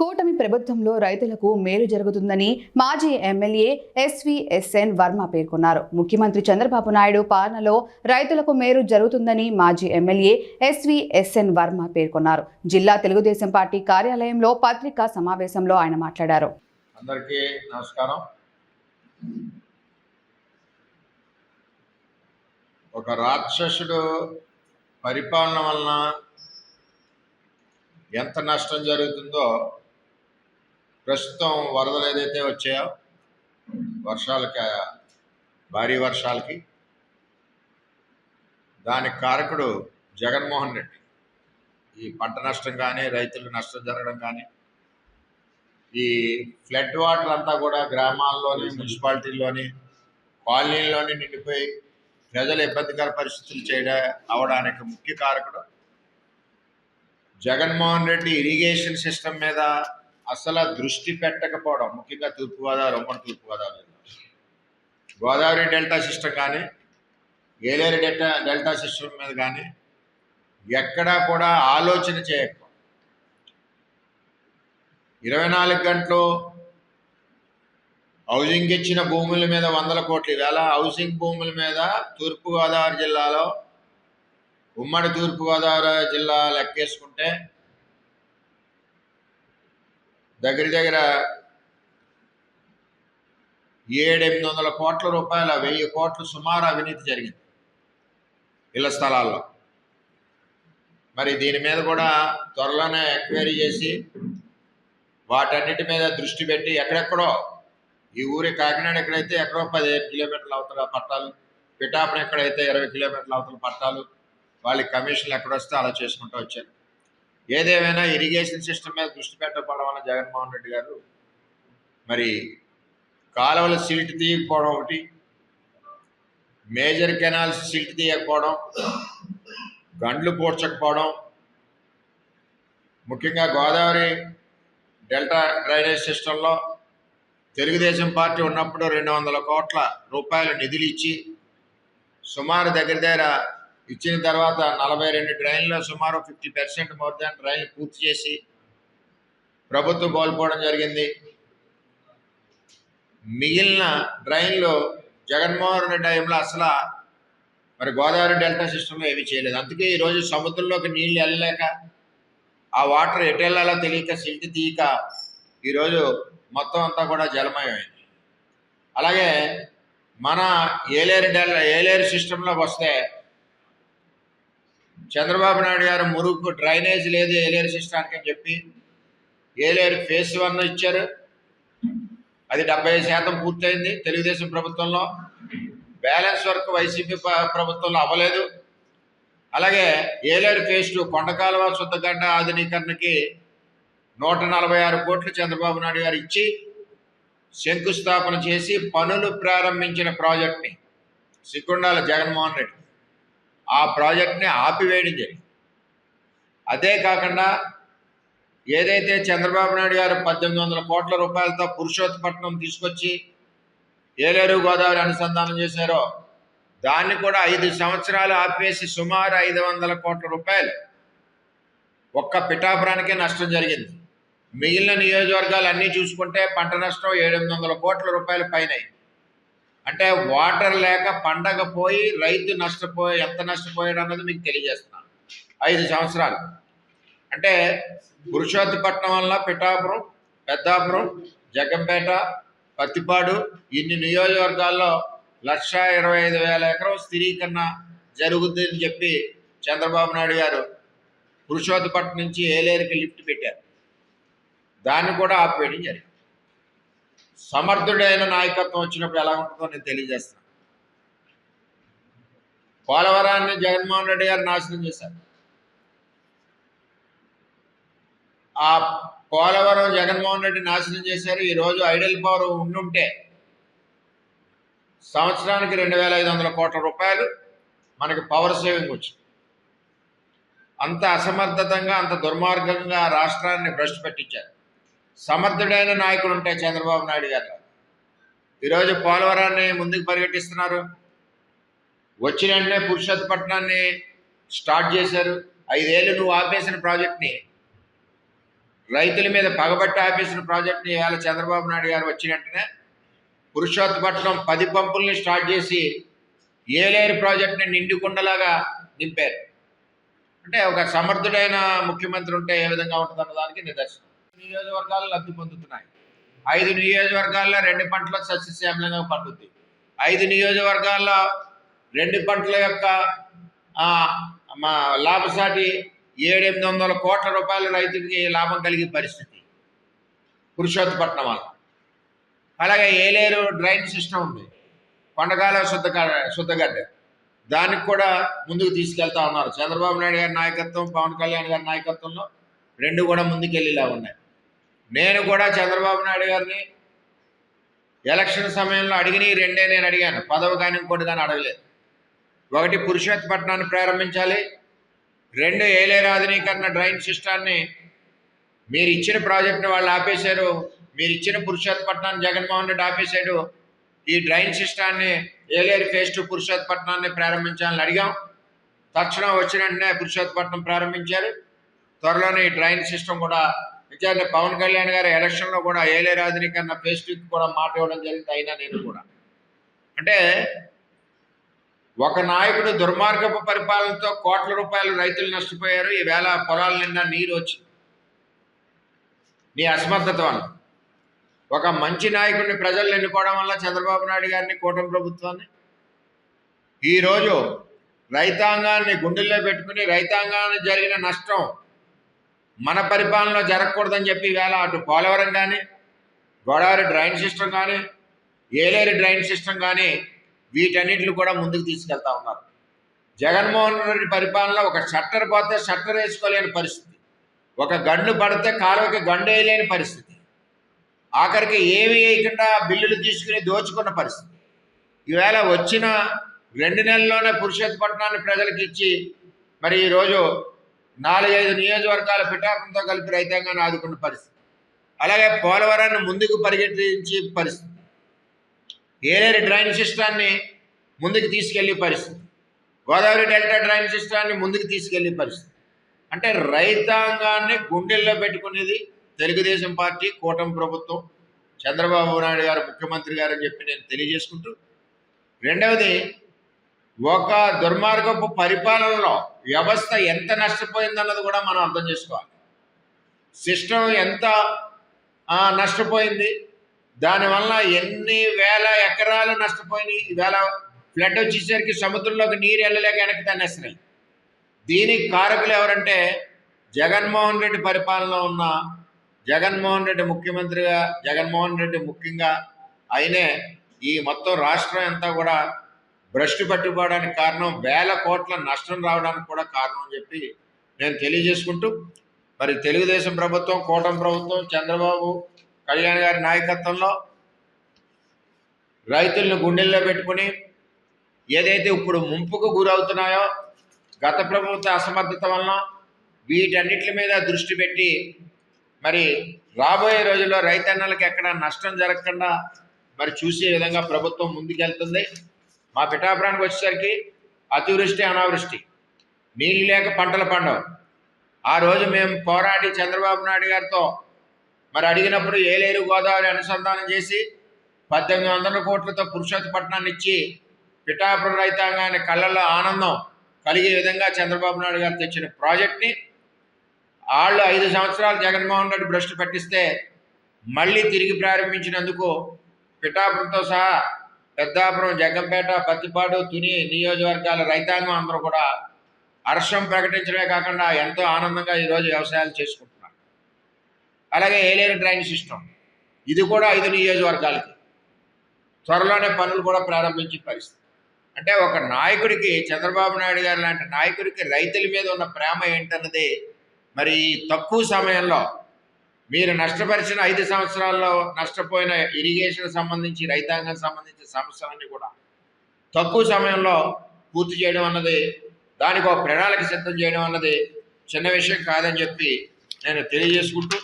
కూటమి ప్రభుత్వంలో రైతులకు మేలు జరుగుతుందని మాజీ ఎమ్మెల్యే ఎస్విఎస్ఎన్ వర్మ పేర్కొన్నారు. ముఖ్యమంత్రి చంద్రబాబు నాయుడు పాలనలో రైతులకు మేలు జరుగుతుందని మాజీ ఎమ్మెల్యే ఎస్విఎస్ఎన్ వర్మ పేర్కొన్నారు. జిల్లా తెలుగుదేశం పార్టీ కార్యాలయంలో పత్రికా సమావేశంలో ఆయన మాట్లాడారు. అందరికీ నమస్కారం. ఒక రాక్షసుడు పరిపాలన వలన ఎంత నష్టం జరుగుతుందో ప్రస్తుతం వరదలు ఏదైతే వచ్చాయో వర్షాలకి భారీ వర్షాలకి దానికి కారకుడు జగన్మోహన్ రెడ్డి. ఈ పంట నష్టం కానీ రైతులు నష్టం జరగడం కానీ ఈ ఫ్లడ్ వాటర్ అంతా కూడా గ్రామాల్లోని మున్సిపాలిటీల్లోని కాలనీల్లోని నిండిపోయి ప్రజలు ఇబ్బందికర పరిస్థితులు చేయడం అవడానికి ముఖ్య కారకుడు జగన్మోహన్ రెడ్డి ఇరిగేషన్ సిస్టమ్ మీద అసలు దృష్టి పెట్టకపోవడం ముఖ్యంగా తూర్పుగోదావరి ఉమ్మడి తూర్పుగోదావరి గోదావరి డెల్టా సిస్టమ్ కానీ ఏలేరు డెల్టా డెల్టా సిస్టమ్ మీద కానీ ఎక్కడా కూడా ఆలోచన చేయకపోవడం ఇరవై నాలుగు గంటలు హౌసింగ్ ఇచ్చిన భూముల మీద వందల కోట్లు. వేల హౌసింగ్ భూముల మీద తూర్పుగోదావరి జిల్లాలో ఉమ్మడి తూర్పుగోదావరి జిల్లా లెక్కేసుకుంటే దగ్గర దగ్గర ఏడెనిమిది వందల కోట్ల రూపాయల వెయ్యి కోట్లు సుమారు అవినీతి జరిగింది ఇళ్ళ స్థలాల్లో. మరి దీని మీద కూడా త్వరలోనే ఎంక్వైరీ చేసి వాటన్నిటి మీద దృష్టి పెట్టి ఎక్కడెక్కడో ఈ ఊరి కాకినాడ ఎక్కడైతే ఎక్కడో పదిహేను కిలోమీటర్ల అవతల పట్టాలు పిఠాపురం ఎక్కడైతే ఇరవై కిలోమీటర్ల అవతల పట్టాలు వాళ్ళకి కమిషన్లు ఎక్కడొస్తే అలా చేసుకుంటూ వచ్చారు. ఏదేమైనా ఇరిగేషన్ సిస్టమ్ మీద దృష్టి పెట్టకపోవడం వల్ల జగన్మోహన్ రెడ్డి గారు మరి కాలువల సీట్ తీయకపోవడం ఒకటి మేజర్ కెనాల్స్ సీట్ తీయకపోవడం గండ్లు పూడ్చకపోవడం ముఖ్యంగా గోదావరి డెల్టా డ్రైనేజ్ సిస్టంలో తెలుగుదేశం పార్టీ ఉన్నప్పుడు రెండు వందల కోట్ల రూపాయల నిధులు ఇచ్చి సుమారు దగ్గర దగ్గర ఇచ్చిన తర్వాత నలభై రెండు డ్రైన్లో సుమారు ఫిఫ్టీ పర్సెంట్ మోర్ దాన్ డ్రైన్లు పూర్తి చేసి ప్రభుత్వం కోల్పోవడం జరిగింది. మిగిలిన డ్రైన్లు జగన్మోహన్ రెడ్డి టైంలో అసలు మరి గోదావరి డెల్టా సిస్టంలో ఏమీ చేయలేదు. అందుకే ఈరోజు సముద్రంలోకి నీళ్ళు వెళ్ళలేక ఆ వాటర్ ఎటు వెళ్ళాలో తెలియక సిల్ట్ తీయక ఈరోజు మొత్తం అంతా కూడా జలమయమైంది. అలాగే మన ఏలేరు డెల్ ఏలేరు సిస్టంలోకి వస్తే చంద్రబాబు నాయుడు గారు మురుగు డ్రైనేజ్ లేదు ఏలేరు సిస్టానికి అని చెప్పి ఏలేరు ఫేస్ వన్ ఇచ్చారు. అది డెబ్బై శాతం పూర్తయింది తెలుగుదేశం ప్రభుత్వంలో. బ్యాలెన్స్ వర్క్ వైసీపీ ప్రభుత్వంలో అవ్వలేదు. అలాగే ఏలేరు ఫేస్ టూ కొండకాలువ శుద్ధగడ్డ ఆధునీకరణకి నూట నలభై ఆరు కోట్లు చంద్రబాబు నాయుడు గారు ఇచ్చి శంకుస్థాపన చేసి పనులు ప్రారంభించిన ప్రాజెక్ట్ని సిగ్గుండాల జగన్మోహన్ రెడ్డి. ఆ ప్రాజెక్ట్ని ఆపివేయడం జరిగింది అదే కాకుండా ఏదైతే చంద్రబాబు నాయుడు గారు పద్దెనిమిది వందల కోట్ల రూపాయలతో పురుషోత్తపట్నం తీసుకొచ్చి ఏలేరు గోదావరి అనుసంధానం చేశారో దాన్ని కూడా ఐదు సంవత్సరాలు ఆపేసి సుమారు ఐదు వందల కోట్ల రూపాయలు ఒక్క పిఠాపురానికే నష్టం జరిగింది మిగిలిన నియోజకవర్గాలు అన్నీ చూసుకుంటే పంట నష్టం ఏడెనిమిది వందల కోట్ల రూపాయల పైన అయింది. అంటే వాటర్ లేక పండగ పోయి రైతు నష్టపోయి ఎంత నష్టపోయాడు అన్నది మీకు తెలియజేస్తున్నాను. ఐదు సంవత్సరాలు. అంటే పురుషోత్తిపట్నం వల్ల పిఠాపురం పెద్దాపురం జగంపేట పత్తిపాడు ఇన్ని నియోజకవర్గాల్లో లక్ష ఇరవై ఐదు వేల ఎకరం స్థిరీకరణ జరుగుతుందని చెప్పి చంద్రబాబు నాయుడు గారు పురుషోత్తిపట్నం నుంచి ఏలేరుకి లిఫ్ట్ పెట్టారు. దాన్ని కూడా ఆపివేయడం జరిగింది. సమర్థుడైన నాయకత్వం వచ్చినప్పుడు ఎలా ఉంటుందో నేను తెలియజేస్తాను. పోలవరాన్ని జగన్మోహన్ రెడ్డి గారు నాశనం చేశారు. ఆ పోలవరం జగన్మోహన్ రెడ్డి నాశనం చేశారు. ఈరోజు ఐడల్ పవర్ ఉండుంటే సంవత్సరానికి రెండు వేల ఐదు వందల కోట్ల రూపాయలు మనకి పవర్ సేవింగ్ వచ్చింది. అంత అసమర్థతంగా అంత దుర్మార్గంగా రాష్ట్రాన్ని భ్రష్టు పెట్టించారు. సమర్థుడైన నాయకుడు ఉంటే చంద్రబాబు నాయుడు గారు. ఈరోజు పోలవరాన్ని ముందుకు పరిగెట్టిస్తున్నారు. వచ్చిన వెంటనే పురుషోత్తపట్నాన్ని స్టార్ట్ చేశారు. ఐదేళ్ళు నువ్వు ఆపేసిన ప్రాజెక్ట్ని రైతుల మీద పగబట్టి ఆపేసిన ప్రాజెక్ట్ని ఇవాళ చంద్రబాబు నాయుడు గారు వచ్చిన వెంటనే పురుషోత్తపట్నం పది పంపుల్ని స్టార్ట్ చేసి ఏలేరు ప్రాజెక్ట్ని నిండుకుండలాగా నింపారు. అంటే ఒక సమర్థుడైన ముఖ్యమంత్రి ఉంటే ఏ విధంగా ఉంటుందన్న దానికి నిదర్శనం నియోజకవర్గాలు లబ్ధి పొందుతున్నాయి. ఐదు నియోజకవర్గాల్లో రెండు పంటల సస్యశ్యామలంగా పండుద్ది. ఐదు నియోజకవర్గాల్లో రెండు పంటల యొక్క మా లాభసాటి ఏడెనిమిది వందల కోట్ల రూపాయల రైతుకి లాభం కలిగే పరిస్థితి. పురుషోత్తపట్నం వల్ల. అలాగే ఏలేరు డ్రైన్ సిస్టమ్ ఉంది. కొండకాల శుద్ధ శుద్ధగడ్డ దానికి కూడా ముందుకు తీసుకెళ్తా ఉన్నారు. చంద్రబాబు నాయుడు గారి నాయకత్వం పవన్ కళ్యాణ్ గారి నాయకత్వంలో రెండు కూడా ముందుకెళ్ళేలా ఉన్నాయి. నేను కూడా చంద్రబాబు నాయుడు గారిని ఎలక్షన్ సమయంలో అడిగిన రెండే నేను అడిగాను. పదవి కానీ ఇంకోటి కానీ అడగలేదు. ఒకటి పురుషోత్పట్నాన్ని ప్రారంభించాలి. రెండు ఏలేరు డ్రైన్ సిస్టాన్ని మీరు ఇచ్చిన ప్రాజెక్ట్ని వాళ్ళు ఆపేశారు. మీరు ఇచ్చిన పురుషోత్పట్నాన్ని జగన్మోహన్ రెడ్డి ఆపేశాడు. ఈ డ్రైన్ సిస్టాన్ని ఏలేరు ఫేస్ టూ పురుషోత్పట్నాన్ని ప్రారంభించాలని అడిగాం. తక్షణం వచ్చిన వెంటనే పురుషోత్పట్నం ప్రారంభించారు. త్వరలోనే ఈ డ్రైన్ సిస్టమ్ కూడా విచారణ పవన్ కళ్యాణ్ గారు ఎలక్షన్లో కూడా ఏలే రాజని కన్నా టూకి కూడా మాట ఇవ్వడం జరిగింది అయినా నేను కూడా. అంటే ఒక నాయకుడు దుర్మార్గపు పరిపాలనతో కోట్ల రూపాయలు రైతులు నష్టపోయారు. ఈవేళ పొలాల నిండా నీరు వచ్చింది. నీ అసమర్థత వల్ల. ఒక మంచి నాయకుడిని ప్రజలు ఎన్నుకోవడం వల్ల చంద్రబాబు నాయుడు గారిని కూటమి ప్రభుత్వాన్ని. ఈరోజు రైతాంగాన్ని గుండెల్లో పెట్టుకుని రైతాంగానికి జరిగిన నష్టం మన పరిపాలనలో జరగకూడదని చెప్పి వేళ అటు పోలవరం కానీ గోదావరి డ్రైన్ సిస్టమ్ కానీ ఏలేరు డ్రైన్ సిస్టమ్ కానీ వీటన్నిటిని కూడా ముందుకు తీసుకెళ్తా ఉన్నారు. జగన్మోహన్ రెడ్డి పరిపాలనలో ఒక షట్టర్ పోతే షట్టర్ వేసుకోలేని పరిస్థితి. ఒక గండు పడితే కాలువకి గండు వేయలేని పరిస్థితి. ఆఖరికి ఏమి వేయకుండా బిల్లులు తీసుకుని దోచుకున్న పరిస్థితి. ఈవేళ వచ్చిన రెండు నెలల్లోనే పురుషోత్తపట్నాన్ని ప్రజలకు ఇచ్చి మరి ఈరోజు నాలుగైదు నియోజకవర్గాల పిఠాపంతో కలిపి రైతాంగాన్ని ఆదుకున్న పరిస్థితి. అలాగే పోలవరాన్ని ముందుకు పరిగెట్టించే పరిస్థితి. ఏలేరు డ్రైన్ సిస్టాన్ని ముందుకు తీసుకెళ్ళే పరిస్థితి. గోదావరి డెల్టా డ్రైన్ సిస్టాన్ని ముందుకు తీసుకెళ్ళే పరిస్థితి. అంటే రైతాంగాన్ని గుండెల్లో పెట్టుకునేది తెలుగుదేశం పార్టీ కూటమి ప్రభుత్వం చంద్రబాబు నాయుడు గారు ముఖ్యమంత్రి గారు అని చెప్పి నేను తెలియజేసుకుంటూ రెండవది ఒక దుర్మార్గపు పరిపాలనలో వ్యవస్థ ఎంత నష్టపోయిందన్నది కూడా మనం అర్థం చేసుకోవాలి. సిస్టమ్ ఎంత నష్టపోయింది? దానివల్ల ఎన్ని వేల ఎకరాలు నష్టపోయినాయి? ఈవేళ ఫ్లడ్ వచ్చేసరికి సముద్రంలోకి నీరు వెళ్ళలేక వెనక్కి తన్నేస్తున్నాయి. దీనికి కారకులు ఎవరంటే జగన్మోహన్ రెడ్డి పరిపాలనలో ఉన్న జగన్మోహన్ రెడ్డి ముఖ్యమంత్రిగా జగన్మోహన్ రెడ్డి ముఖ్యంగా ఆయనే ఈ మొత్తం రాష్ట్రం అంతా కూడా భ్రష్టు పట్టుకోవడానికి కారణం వేల కోట్ల నష్టం రావడానికి కూడా కారణం అని చెప్పి నేను తెలియజేసుకుంటూ మరి తెలుగుదేశం ప్రభుత్వం కూటమి ప్రభుత్వం చంద్రబాబు కళ్యాణ్ గారి నాయకత్వంలో రైతులను గుండెల్లో పెట్టుకుని ఏదైతే ఇప్పుడు ముంపుకు గురవుతున్నాయో గత ప్రభుత్వ అసమర్థత వలన వీటన్నిటి మీద దృష్టి పెట్టి మరి రాబోయే రోజుల్లో రైతన్నలకు ఎక్కడ నష్టం జరగకుండా మరి చూసే విధంగా ప్రభుత్వం ముందుకెళ్తుంది. మా పిఠాపురానికి వచ్చేసరికి అతివృష్టి అనావృష్టి. నీళ్ళు లేక పంటలు పండవు. ఆ రోజు మేము పోరాడి చంద్రబాబు నాయుడు గారితో మరి అడిగినప్పుడు ఏలేరు గోదావరి అనుసంధానం చేసి పద్దెనిమిది వందల కోట్లతో పురుషోత్తపట్నాన్ని ఇచ్చి పిఠాపురం రైతాంగాన్ని కళ్ళల్లో ఆనందం కలిగే విధంగా చంద్రబాబు నాయుడు గారు తెచ్చిన ప్రాజెక్ట్ని వాళ్ళు ఐదు సంవత్సరాలు జగన్మోహన్ రెడ్డి భ్రష్టు పట్టిస్తే మళ్ళీ తిరిగి ప్రారంభించినందుకు పిఠాపురంతో సహా పెద్దాపురం జగ్గంపేట పత్తిపాడు తుని నియోజకవర్గాల రైతాంగం అందరూ కూడా హర్షం ప్రకటించడమే కాకుండా ఎంతో ఆనందంగా ఈరోజు వ్యవసాయాలు చేసుకుంటున్నారు. అలాగే ఏలేరు డ్రైన్ సిస్టమ్ ఇది కూడా ఐదు నియోజకవర్గాలకి. త్వరలోనే పనులు కూడా ప్రారంభించే పరిస్థితి. అంటే ఒక నాయకుడికి చంద్రబాబు నాయుడు గారు లాంటి నాయకుడికి రైతుల మీద ఉన్న ప్రేమ ఏంటన్నది మరి తక్కువ సమయంలో మీరు నష్టపరిచిన ఐదు సంవత్సరాల్లో నష్టపోయిన ఇరిగేషన్ సంబంధించి రైతాంగం సంబంధించిన సమస్యలన్నీ కూడా తక్కువ సమయంలో పూర్తి చేయడం అన్నది దానికి ఒక ప్రణాళిక సిద్ధం చేయడం అన్నది చిన్న విషయం కాదని చెప్పి నేను తెలియజేసుకుంటూ